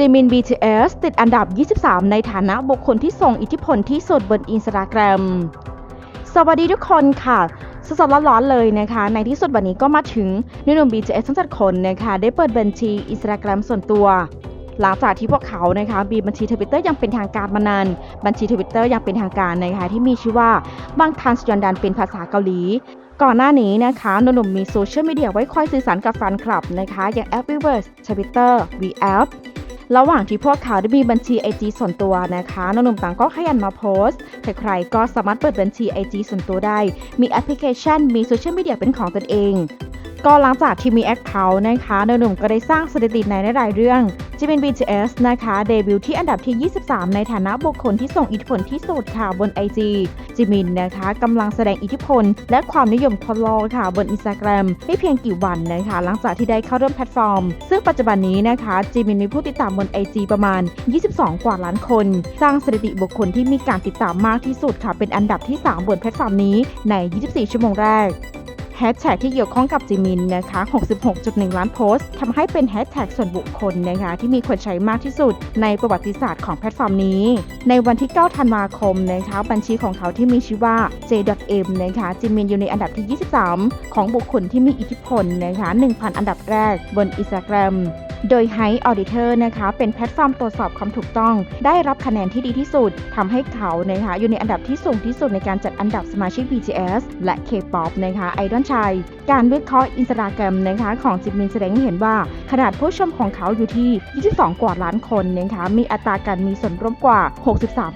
จิมิน BTS ติดอันดับ 23 ในฐานะบุคคลที่ทรงอิทธิพลที่สุดบนอินสตาแกรม สวัสดีทุกคนค่ะสดๆร้อนๆเลยนะคะ ในที่สุดวันนี้ก็มาถึงนุ่นม BTS ทั้งเจ็ดคนนะคะ ได้เปิดบัญชีอินสตาแกรมส่วนตัว หลังจากที่พวกเขานะคะมีบัญชีทวิตเตอร์ยังเป็นทางการมานาน บัญชีทวิตเตอร์ยังเป็นทางการนะคะ ที่มีชื่อว่าบางทันสยอนดันเป็นภาษาเกาหลีก่อนหน้านี้นะคะหนุ่มมีโซเชียลมีเดียไว้คอยสื่อสารกับแฟนคลับนะคะ อย่างแอป Weverse Twitter VApp ระหว่างที่พวกเขาได้มีบัญชีไอจีส่วนตัวนะคะหนุ่มๆต่างก็ขยันมาโพสต์ใครๆก็สามารถเปิดบัญชีไอจีส่วนตัวได้ มีแอปพลิเคชัน มีโซเชียลมีเดียเป็นของตนเอง ก็หลังจากที่มีแอคเคาท์นะคะหนุ่มก็ได้สร้างสถิติในหลายๆเรื่องจิมิน BTS นะคะเดบิวต์ที่อันดับที่ 23 ในฐานะบุคคลที่ส่งอิทธิพลที่สุดค่ะบน IG จิมินนะคะกำลังแสดงอิทธิพล และความนิยมทั่วโลกค่ะบน Instagram ไม่เพียงกี่วันนะคะหลังจากที่ได้เข้าร่วมแพลตฟอร์ม ซึ่งปัจจุบันนี้นะคะจิมินมีผู้ติดตามบน IG ประมาณ 22 กว่าล้านคน สร้างสถิติบุคคลที่มีการติดตามมากที่สุดค่ะเป็นอันดับที่ 3 บนแพลตฟอร์มนี้ใน 24 ชั่วโมงแรก แฮชแท็กที่เกี่ยวข้องกับจิมินนะคะ 66.1 ล้านโพสต์ทำให้เป็นแฮชแท็กส่วนบุคคลนะคะที่มีคนใช้มากที่สุดในประวัติศาสตร์ของแพลตฟอร์มนี้ ในวันที่ 9 ธันวาคมนะคะบัญชีของเขาที่มีชื่อว่า j.m นะคะจิมินอยู่ในอันดับที่ 23 ของบุคคลที่มีอิทธิพลนะคะ1,000 อันดับแรกบนอินสตาแกรม โดย High Auditor นะคะเป็นแพลตฟอร์มตรวจสอบความถูกต้อง ได้รับคะแนนที่ดีที่สุดทำให้เขานะคะอยู่ในอันดับที่สูงที่สุดในการจัดอันดับสมาชิก BTS และ K-POP นะคะไอดอลชายการวิเคราะห์อินสตาแกรมนะคะของจิมมินแสดงให้เห็นว่า ขนาดผู้ชมของเขาอยู่ที่ 22 กว่าล้านคนนะคะมีอัตราการมีส่วนร่วมกว่า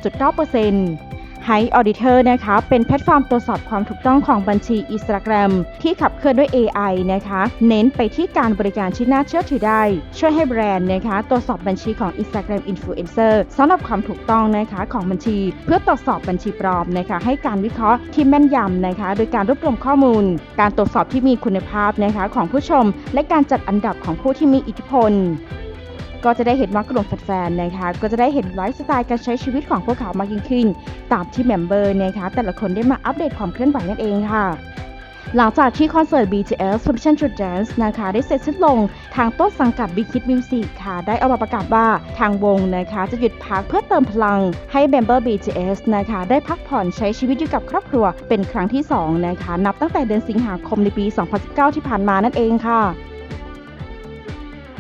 63.9% High Auditor นะคะเป็นแพลตฟอร์มตรวจสอบความถูกต้องของบัญชี Instagram ที่ขับเคลื่อนด้วย AI นะคะ เน้นไปที่การบริการที่น่าเชื่อถือได้ ช่วยให้แบรนด์นะคะตรวจสอบบัญชีของ Instagram Influencer สำหรับความถูกต้องนะคะของบัญชี เพื่อตรวจสอบบัญชีปลอมนะคะให้การวิเคราะห์ที่แม่นยำนะคะ โดยการรวบรวมข้อมูล การตรวจสอบที่มีคุณภาพนะคะของผู้ชม และการจัดอันดับของผู้ที่มีอิทธิพล ก็จะได้เห็นว่ากลุ่มแฟนๆนะคะก็จะได้เห็นไลฟ์สไตล์การใช้ชีวิตของพวกเขามากยิ่งขึ้น ตามที่เมมเบอร์นะคะแต่ละคนได้มาอัปเดตความเคลื่อนไหวนั่นเองค่ะหลังจากที่คอนเสิร์ต BTS Permission to Dance นะคะได้เสร็จสิ้นลง ทางต้นสังกัด Big Hit Music ค่ะ ได้ออกมาประกาศว่าทางวงนะคะจะหยุดพักเพื่อเติมพลัง ให้เมมเบอร์ BTS นะคะได้พักผ่อนใช้ชีวิตอยู่กับครอบครัวเป็นครั้งที่ 2 นะคะ นับตั้งแต่เดือนสิงหาคมในปี 2019 ที่ผ่านมานั่นเองค่ะ